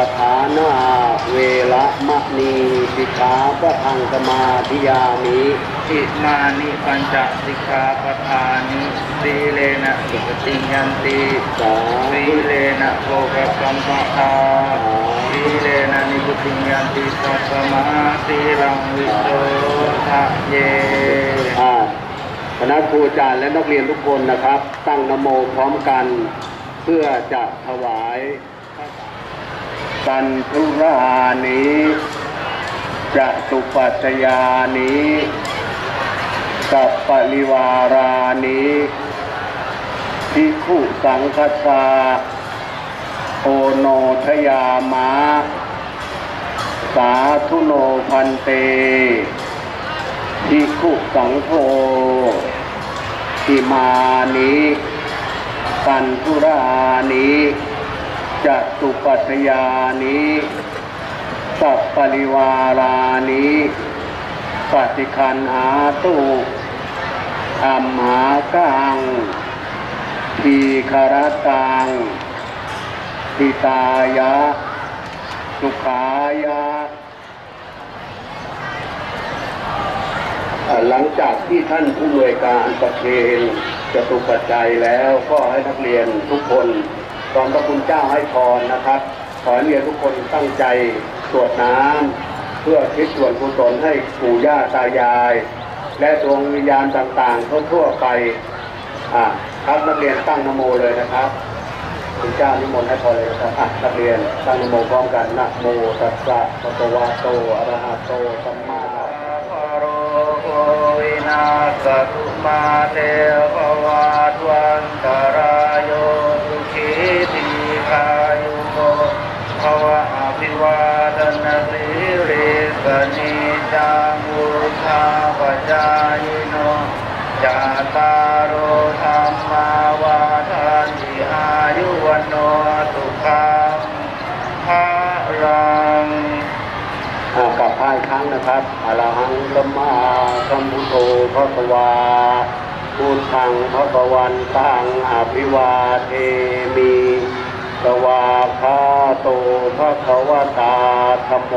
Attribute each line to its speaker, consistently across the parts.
Speaker 1: คาถานาเวระมะนีสิกขาปะทังกมาทิยามิ
Speaker 2: อิมานิปัญจสิกขาปทานิสีเลนะสุปฏิยันติ
Speaker 1: สา
Speaker 2: สี
Speaker 1: ธุ
Speaker 2: เลนะโภกสัมปทาสีเลนะนิพุติยันติสัพพมาสีลังวิโสทะเย
Speaker 1: อ่าคณะครูอาจารย์และนักเรียนทุกคนนะครับ ตั้งนโมพร้อมกัน เพื่อจะถวาย สันทุรานี้จะตุปัจจยานี้กับปริวารานี้ทิขุสังคสาโอโนทยามาสาธุโนพันเตทิคุสังโฆอิมานิปันธุรานิ จัตุปัตยานิสัพปริวารานิปฏิคันหาตุอัมหากังทีคารตังทิตายะ สุขายะอ่าหลังจากที่ท่านผู้อำนวยการประเคนจตุปัจจัยแล้วก็ให้นักเรียนทุกคน อนพระคุณเจ้าให้พรนะครับ ขอให้เรียนทุกคนตั้งใจสวดน้ำเพื่อคิดส่วนกุศลให้ปู่ย่าตายาย และดวงวิญญาณต่างๆทั่วๆไปอ่าครับนักเรียนตั้งนโมเลยนะครับคุณเจ้านิมนต์ให้พรเลยนะครับอะนักเรียนตั้งนโมพร้อมกันนะโมตัสสะภะคะวะโตอะระหะโตสัมมา
Speaker 2: วินาศตุมาเตภวัตวันตราย ภวะอภิวาทนาสิริสนิจังุธาปจายโนจาตารโอธรรมาวาทันติอายุวันโนสุขังภารัง
Speaker 1: อากลับพายครั้งนะครับอรหังสัมมาสัมพุทโธพระวาพุทธังพระวันตังอภิวาเทมิ สวาคาโตภะควตาธโม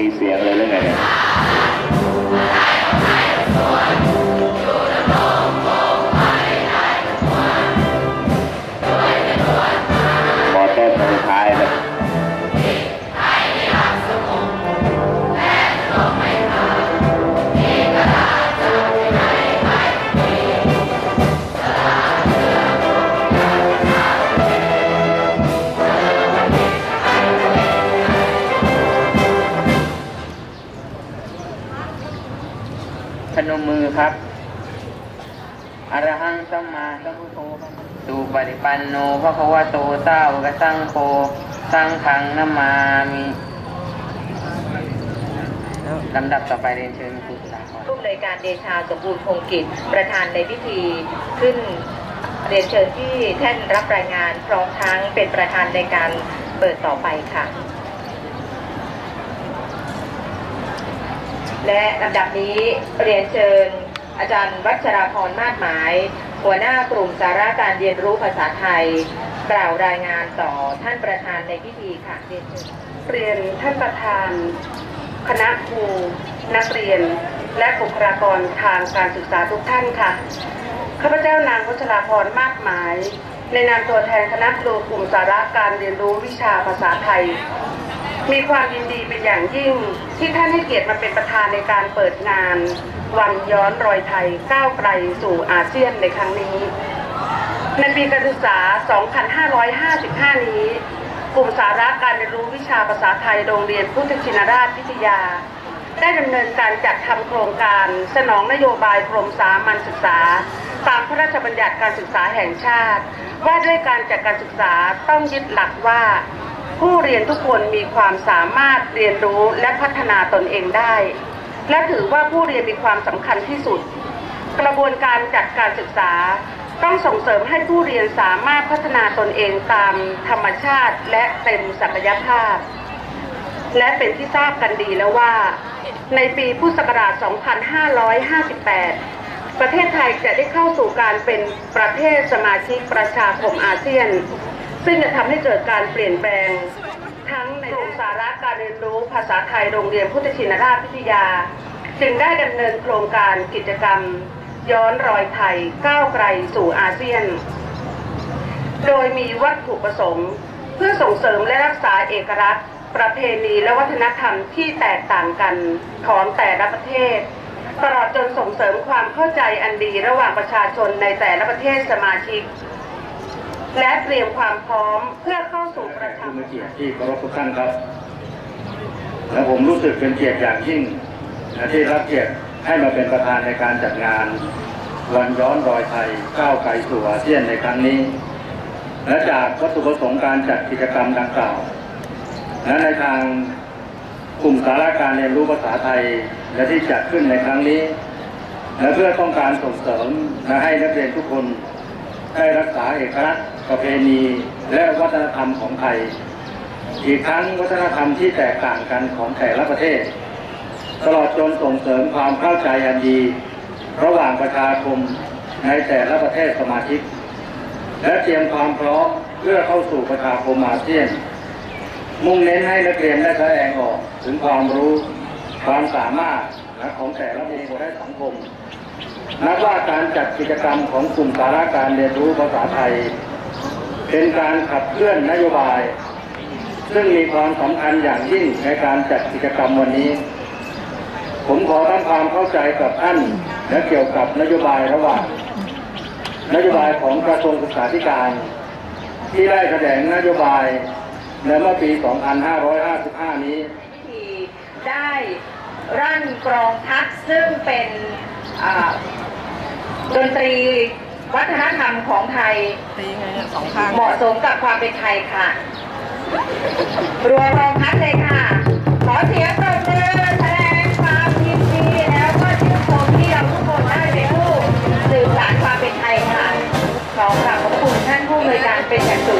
Speaker 1: ม่
Speaker 3: มี
Speaker 4: เสี
Speaker 1: ยงเลยหรือไง
Speaker 5: ครับ อรหังสัมมาสัมพุทโธสุปฏิปันโนพระควโตสาวกสังโฆสังฆังนามามิลำดับต่อไปเรียนเชิญครูสุดาพร
Speaker 4: ผู้อำนวยการเดชาสมบูรณ์คงกิจประธานในพิธีขึ้นเรียนเชิญที่แท่นรับรายงานพร้อมทั้งเป็นประธานในการเปิดต่อไปค่ะ และลำดับนี้เรียนเชิญ อาจารย์วัชราพรมาศหมาย หัวหน้ากลุ่มสาระการเรียนรู้ภาษาไทย กล่าวรายงานต่อท่านประธานในพิธีค่ะเรียนเชิญ
Speaker 6: เรียนท่านประธาน คณะครูนักเรียน และบุคลากรทางการศึกษาทุกท่านค่ะข้าพเจ้านางวัชราพรมากมาย ในนามตัวแทนคณะครูกลุ่มสาระการเรียนรู้วิชาภาษาไทย มีความยินดีเป็นอย่างยิ่ง ที่ท่านให้เกียรติมาเป็นประธานในการเปิดงาน วันย้อนรอยไทยก้าวไกลสู่อาเซียนในครั้งนี้ ในปีการศึกษา 2555 นี้ กลุ่มสาระการเรียนรู้วิชาภาษาไทยโรงเรียนพุทธชินราชพิทยา ได้ดำเนินการจัดทำโครงการสนองนโยบายกรมสามัญศึกษา ตามพระราชบัญญัติการศึกษาแห่งชาติ ว่าด้วยการจัดการศึกษาต้องยึดหลักว่า ผู้เรียนทุกคนมีความสามารถเรียนรู้และพัฒนาตนเองได้ และถือว่าผู้เรียนมีความสำคัญที่สุด กระบวนการจัดการศึกษา ต้องส่งเสริมให้ผู้เรียนสามารถพัฒนาตนเองตามธรรมชาติและเต็มศักยภาพ และเป็นที่ทราบกันดีแล้วว่า ในปีพุทธศักราช 2558ประเทศไทยจะได้เข้าสู่การเป็นประเทศสมาชิกประชาคมอาเซียน ซึ่งจะทำให้เกิดการเปลี่ยนแปลง ทั้งในกลุ่มสาระการเรียนรู้ภาษาไทยโรงเรียนพุทธชินราชพิทยา จึงได้ดำเนินโครงการกิจกรรม ย้อนรอยไทยก้าวไกลสู่อาเซียน โดยมีวัตถุประสงค์ เพื่อส่งเสริมและรักษาเอกลักษณ์ ประเพณีและวัฒนธรรมที่แตกต่างกันของแต่ละประเทศตลอดจนส่งเสริมความเข้าใจอันดีระหว่างประชาชนในแต่ละประเทศสมาชิก และเตรียมความพร้อมเพื่อเข้าสู่ประชา
Speaker 1: ผู้มีเกียรติที่เคารพทุกท่านครับ และผมรู้สึกเป็นเกียรติอย่างยิ่งที่รับเกียรติให้มาเป็นประธานในการจัดงาน วันย้อนรอยไทยก้าวไกลสู่อาเซียนในครั้งนี้
Speaker 5: และจากวัตถุประสงค์การจัดกิจกรรมดังกล่าวและในทางกลุ่มสาระการเรียนรู้ภาษาไทยและที่จัดขึ้นในครั้งนี้ และเพื่อต้องการส่งเสริมและให้นักเรียนทุกคนได้รักษาเอกลักษณ์ ประเพณีและวัฒนธรรมของไทย อีกทั้งวัฒนธรรมที่แตกต่างกันของแต่ละประเทศ ตลอดจนส่งเสริมความเข้าใจอันดี ระหว่างประชาคมในแต่ละประเทศสมาชิก และเตรียมความพร้อมเพื่อเข้าสู่ประชาคมอาเซียน มุ่งเน้นให้นักเรียนได้แสดงออกถึงความรู้ความสามารถของแต่ละบุคคลและสังคม นับว่าการจัดกิจกรรมของกลุ่มสาระการเรียนรู้ภาษาไทย เป็นการขับเคลื่อนนโยบาย ซึ่งมีความสำคัญอย่างยิ่งในการจัดกิจกรรมวันนี้ ผมขอทำความเข้าใจกับท่านและเกี่ยวกับนโยบายระหว่างนโยบายของกระทรวงศึกษาธิการ ที่ได้แสดงนโยบายในเมื่อปี 2555 นี้
Speaker 4: ได้รั่นกรองทัพซึ่งเป็นดนตรี วัฒนธรรมของไทย
Speaker 3: เหมาะ
Speaker 4: สมกับความ
Speaker 3: เป็นไทยค่ะรัวมรองพักเลยค่ะ ขอเสียง
Speaker 4: ปรบมือแสดงความยินดีแล้วก็ชื่นชมที่เราทุกคนได้เป็นผู้สืบสานความเป็นไทยค่ะ ขอกราบขอบคุณท่านผู้บริการเป็นอย่างสูง